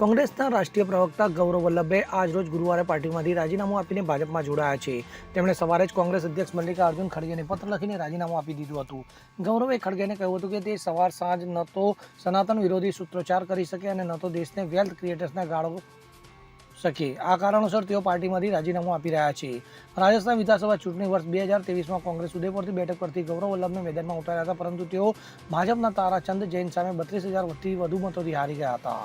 કોંગ્રેસના રાષ્ટ્રીય પ્રવક્તા ગૌરવ વલ્લભે આજરોજ ગુરુવારે પાર્ટીમાંથી રાજીનામું આપીને ભાજપમાં જોડાયા છે. તેમણે સવારે જ કોંગ્રેસ અધ્યક્ષ મલ્લિકાર્જુન ખડગેને પત્ર લખીને રાજીનામું આપી દીધું હતું. ગૌરવે ખડગેને કહ્યું હતું કે તે સવાર સાંજ ન તો સનાતન વિરોધી સૂત્રોચ્ચાર કરી શકે અને ન તો દેશને વેલ્થ ક્રિએટર્સના ગાળો શકે. આ કારણોસર તેઓ પાર્ટીમાંથી રાજીનામું આપી રહ્યા છે. રાજસ્થાન વિધાનસભા ચૂંટણી વર્ષ બે હજાર ત્રેવીસમાં કોંગ્રેસ ઉદયપુરથી બેઠક પરથી ગૌરવ વલ્લભને મેદાનમાં ઉતાર્યા હતા, પરંતુ તેઓ ભાજપના તારાચંદ જૈન સામે બત્રીસ હજાર વધુ મતોથી હારી ગયા હતા.